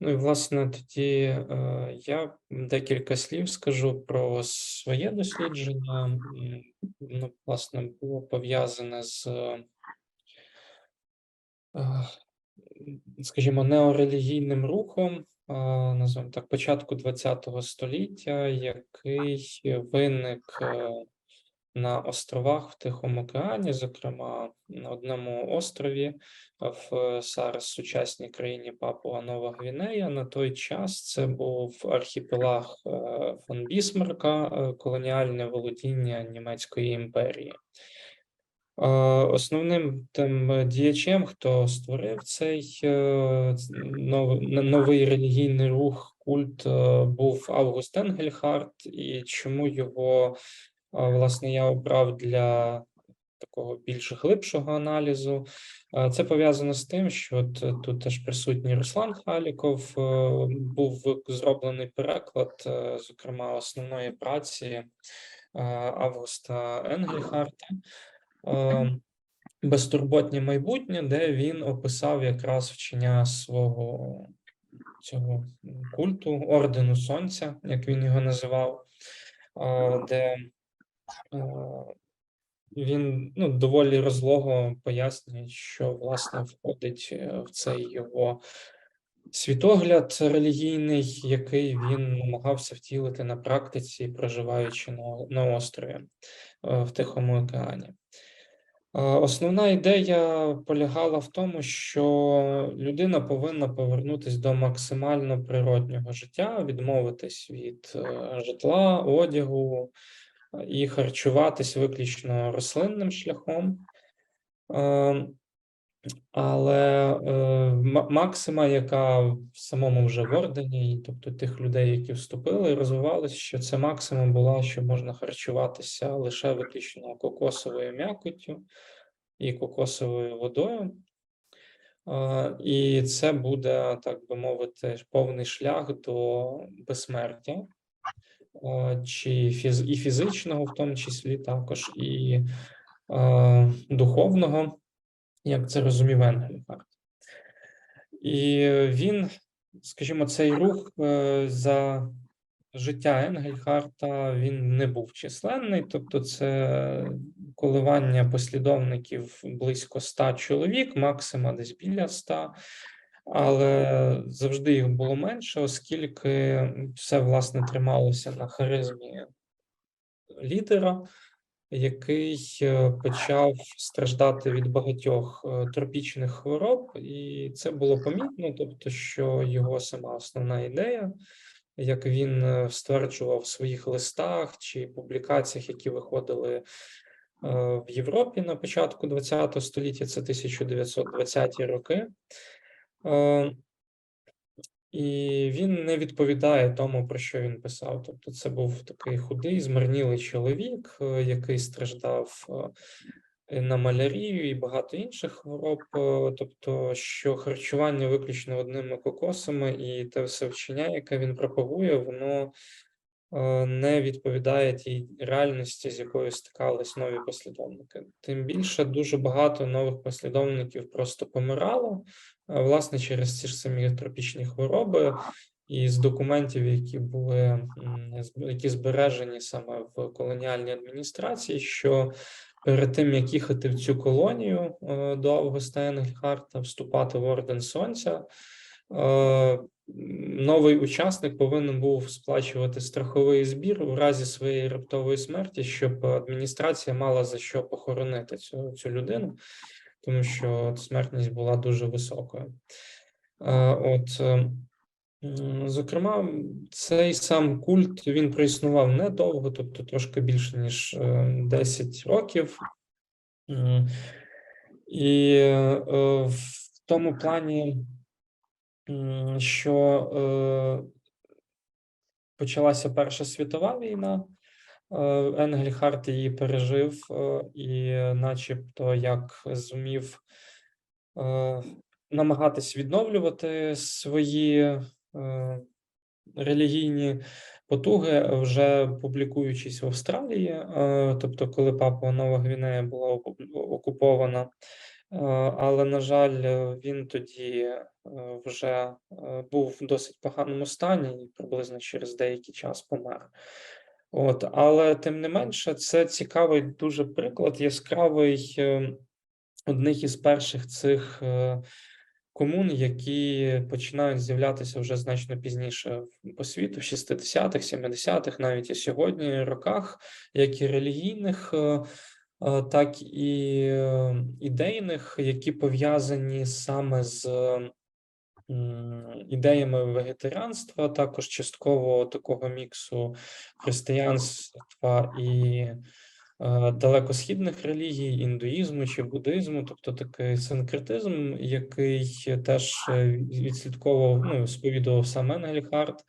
Ну і власне тоді е, я декілька слів скажу про своє дослідження. Ну, власне, було пов'язане з, е, скажімо, неорелігійним рухом, е, називаємо так, початку ХХ століття, який виник е, на островах в Тихому океані, зокрема на одному острові в зараз сучасній країні Папуа Нова Гвінея. На той час це був архіпелаг е, фон Бісмарка, е, колоніальне володіння Німецької імперії. Е, Основним тим діячем, хто створив цей е, новий, релігійний рух, культ, е, був Август Енгельхарт, і чому його Власне, я обрав для такого більш глибшого аналізу. Це пов'язано з тим, що от е, тут теж присутній Руслан Халіков, е, був зроблений переклад, е, зокрема, основної праці Августа Енгельхарта. Безтурботнє майбутнє, де він описав якраз вчення свого цього культу, ордену сонця, як він його називав, де Він ну, доволі розлого пояснює, що власне входить е, в цей його світогляд релігійний, який він намагався втілити на практиці, проживаючи на, на острові е, в Тихому океані. Е, Основна ідея полягала в тому, що людина повинна повернутися до максимально природнього життя, відмовитись від е, житла, одягу, і харчуватись виключно рослинним шляхом. Е, Але е, максима, яка в самому вже в ордені, і тобто тих людей, які вступили і розвивалися, що це максима була, що можна харчуватися лише виключно кокосовою м'якоттю і кокосовою водою. Е, І це буде, так би мовити, повний шлях до безсмертя чи фіз, і фізичного, в тому числі також, і е, духовного, як це розумів Енгельхарт. І він, скажімо, цей рух е, за життя Енгельхарта він не був численний, тобто це коливання послідовників близько 100 чоловік, максима десь біля 100, але завжди їх було менше, оскільки все власне трималося на харизмі лідера, який е, почав страждати від багатьох е, тропічних хвороб, і це було помітно, тобто, що його сама основна ідея, як він е, стверджував в своїх листах чи публікаціях, які виходили в Європі на початку ХХ століття, це 1920-ті роки. Е, і він не відповідає тому, про що він писав. Тобто, це був такий худий, змарнілий чоловік, е, який страждав е, на малярію і багато інших хвороб. Тобто, що харчування виключно одними кокосами, і те все вчення, яке він пропагує, воно не відповідає тій реальності, з якою стикались нові послідовники. Тим більше дуже багато нових послідовників просто помирало, е, власне, через ці ж самі тропічні хвороби. І з документів, які були які збережені саме в колоніальній адміністрації, що перед тим як їхати в цю колонію е, до Августа вступати в Орден Сонця, е, новий учасник повинен був сплачувати страховий збір в разі своєї раптової смерті, щоб адміністрація мала за що похоронити цю, цю людину, тому що смертність була дуже високою. Е, От, е, зокрема, цей сам культ він проіснував недовго, тобто трошки більше ніж е, 10 років. І е, в тому плані, що е, почалася Перша світова війна, е, Енгельхарт її пережив, е, і начебто як зумів намагатись відновлювати свої релігійні потуги, вже публікуючись в Австралії, тобто, коли Папуа Нова Гвінея була окупована. Але, на жаль, е, він тоді е, вже е, був в досить поганому стані і приблизно через деякий час помер. От, але тим не менше, це цікавий дуже приклад, яскравий е, одних із перших цих е, комун, які починають з'являтися вже значно пізніше по світу, в 60-х, 70-х, навіть і сьогодні роках, як і релігійних, е, е, так і е, ідейних, які пов'язані саме з ідеями вегетаріанства, також частково такого міксу християнства і е, далекосхідних релігій, індуїзму чи буддизму, тобто такий синкретизм, який теж е, відслідковував, ну, сповідував сам Енгельхарт.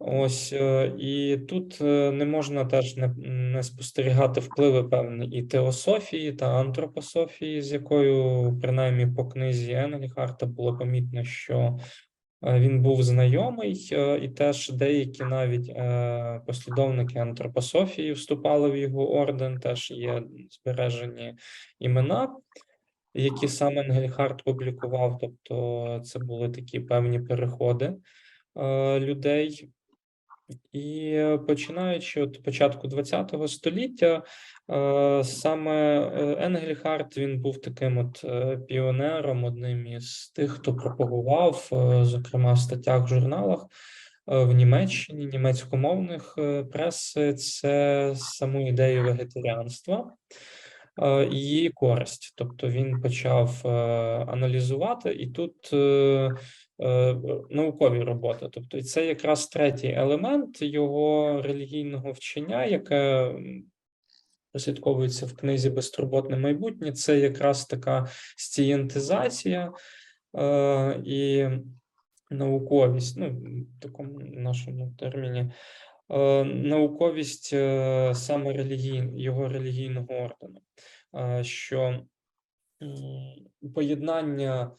Ось е, і тут е, не можна теж не, не спостерігати впливи певні і теософії та антропософії, з якою, принаймні, по книзі Енгельхарта було помітно, що е, він був знайомий, і теж деякі навіть послідовники антропософії вступали в його орден, теж є збережені імена, які сам Енгельхарт публікував. Тобто, це були такі певні переходи е, людей. І е, починаючи від початку ХХ століття, е, саме е, Енгельхарт він був таким от піонером, одним із тих, хто пропагував, зокрема в статтях в журналах в Німеччині, німецькомовних преси, це саму ідею вегетаріанства її користь. Тобто він почав е, аналізувати, і тут е, е, наукові роботи. Тобто, це якраз третій елемент його релігійного вчення, яке прослідковується в книзі Безтурботне майбутнє. Це якраз така сцієнтизація е, і науковість, ну, в такому нашому терміні. Е, Науковість е, саме релігій, його релігійного ордену, е, що поєднання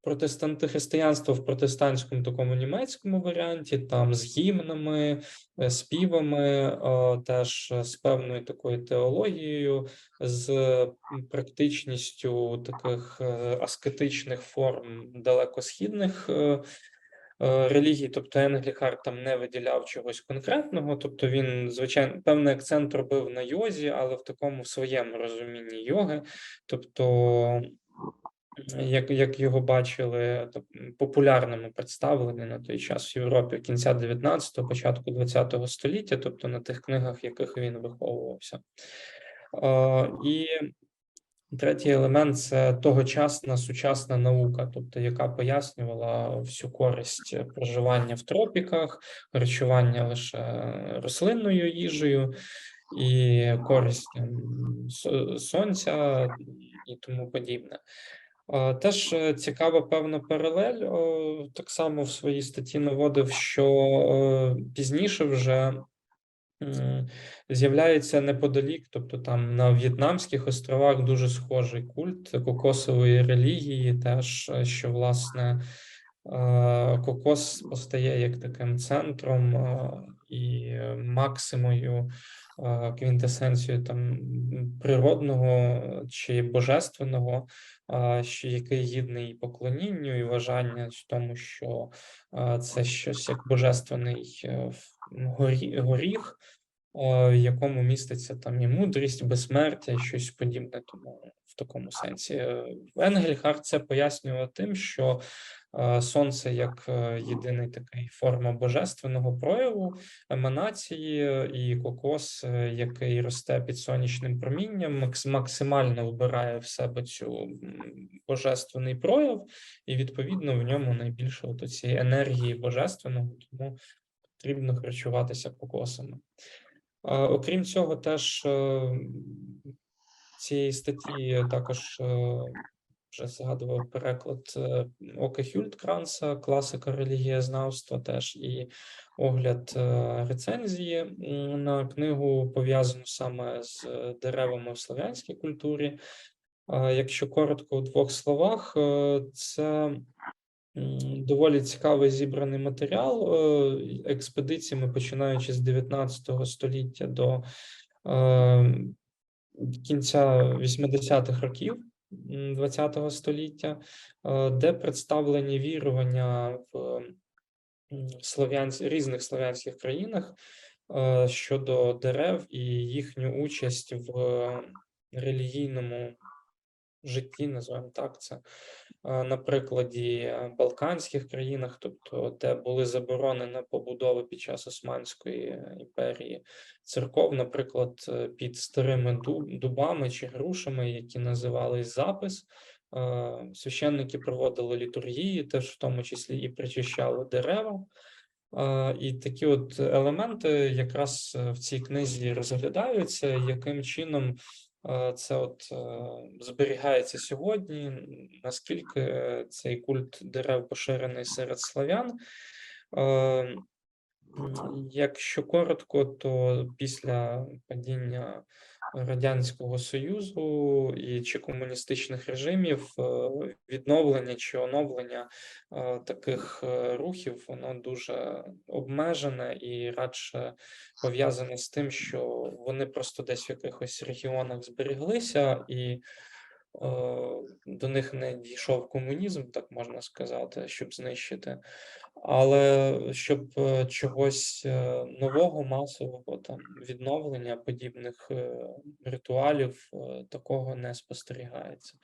протестанти християнства в протестантському такому німецькому варіанті, там з гімнами, співами, теж з певною такою теологією, з практичністю таких аскетичних форм далекосхідних. Е, Релігій, тобто Енгліхард там не виділяв чогось конкретного, тобто він, звичайно, певний акцент робив на йозі, але в такому своєму розумінні йоги, тобто як, як його бачили популярними представлені на той час в Європі кінця 19-го, початку 20-го століття, тобто на тих книгах, яких він виховувався. Е, І третій елемент це тогочасна сучасна наука, тобто яка пояснювала всю користь проживання в тропіках, харчування лише рослинною їжею і користь там, сонця і тому подібне. Теж е, цікава певна паралель. Так само в своїй статті наводив, що е, пізніше вже з'являється неподалік, тобто там на В'єтнамських островах дуже схожий культ кокосової релігії, теж е, що власне е, кокос постає як таким центром е, і максимою квінтесенцією там природного чи божественного що який гідний поклонінню і вважання в тому, що це щось як божественний горіх, а, в якому міститься там і мудрість, безсмертя, щось подібне. Тому в такому сенсі Е, Енгельхард це пояснював тим, що е, сонце як е, єдиний такий форма божественного прояву, еманації е, і кокос, е, який росте під сонячним промінням, максимально вбирає в себе цю божественний прояв, і відповідно в ньому найбільше от цієї енергії божественного, тому потрібно харчуватися кокосами. Окрім цього, теж е, цієї статті також е, вже згадував переклад е, Оке Хюльткранса, класика релігієзнавства, теж і огляд рецензії на книгу, пов'язану саме з деревами в слов'янській культурі. Якщо коротко у двох словах, це доволі цікавий зібраний матеріал е, експедиціями, починаючи з 19 століття до е, кінця 80-х років. ХХ століття, е, де представлені вірування в слов'янсь... різних слов'янських країнах щодо дерев і їхню участь в релігійному житті, називаємо так це, на прикладі е, Балканських країнах, тобто де були заборони на побудови під час Османської е, імперії церков, наприклад, е, під старими дубами чи грушами, які називались запис. Священники проводили літургії, теж в тому числі і причищали дерева. І такі от елементи якраз в цій книзі розглядаються, яким чином це от е, зберігається сьогодні, наскільки е, цей культ дерев поширений серед славян. Е, Якщо коротко, то після падіння Радянського Союзу і чи комуністичних режимів е, відновлення чи оновлення е, таких е, рухів, воно дуже обмежене і радше пов'язане з тим, що вони просто десь в якихось регіонах зберіглися, і до них не дійшов комунізм, так можна сказати, щоб знищити. Але щоб е, чогось е, нового, масового там відновлення подібних е, ритуалів, е, такого не спостерігається.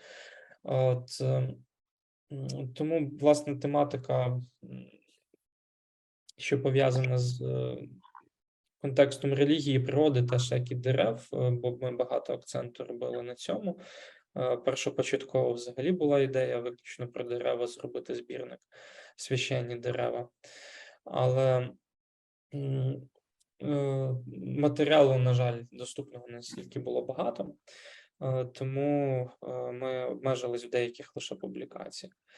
От, е, тому, власне, тематика, що пов'язана з е, контекстом релігії, природи, як і дерев, е, бо ми багато акценту робили на цьому. Першопочатково взагалі була ідея виключно про дерева зробити збірник священні дерева. Але е, матеріалу, на жаль, доступного настільки було багато, е, тому е, ми обмежились в деяких лише публікаціях.